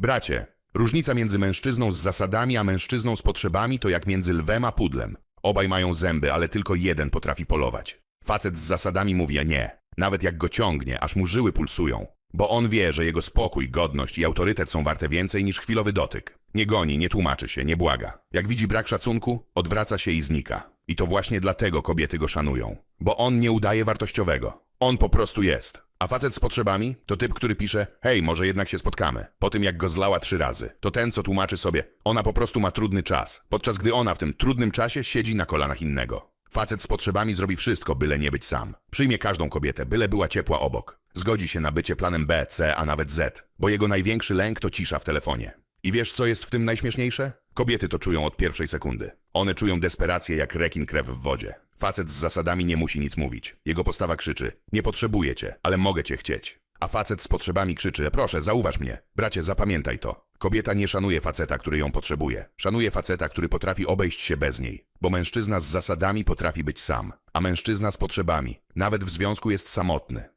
Bracie, różnica między mężczyzną z zasadami a mężczyzną z potrzebami to jak między lwem a pudlem. Obaj mają zęby, ale tylko jeden potrafi polować. Facet z zasadami mówi nie, nawet jak go ciągnie, aż mu żyły pulsują. Bo on wie, że jego spokój, godność i autorytet są warte więcej niż chwilowy dotyk. Nie goni, nie tłumaczy się, nie błaga. Jak widzi brak szacunku, odwraca się i znika. I to właśnie dlatego kobiety go szanują. Bo on nie udaje wartościowego. On po prostu jest. A facet z potrzebami to typ, który pisze hej, może jednak się spotkamy. Po tym jak go zlała trzy razy. To ten, co tłumaczy sobie ona po prostu ma trudny czas. Podczas gdy ona w tym trudnym czasie siedzi na kolanach innego. Facet z potrzebami zrobi wszystko, byle nie być sam. Przyjmie każdą kobietę, byle była ciepła obok. Zgodzi się na bycie planem B, C, a nawet Z, bo jego największy lęk to cisza w telefonie. I wiesz, co jest w tym najśmieszniejsze? Kobiety to czują od pierwszej sekundy. One czują desperację jak rekin krew w wodzie. Facet z zasadami nie musi nic mówić. Jego postawa krzyczy: Nie potrzebuję cię, ale mogę cię chcieć. A facet z potrzebami krzyczy: Proszę, zauważ mnie. Bracie, zapamiętaj to. Kobieta nie szanuje faceta, który ją potrzebuje. Szanuje faceta, który potrafi obejść się bez niej. Bo mężczyzna z zasadami potrafi być sam, a mężczyzna z potrzebami, nawet w związku jest samotny.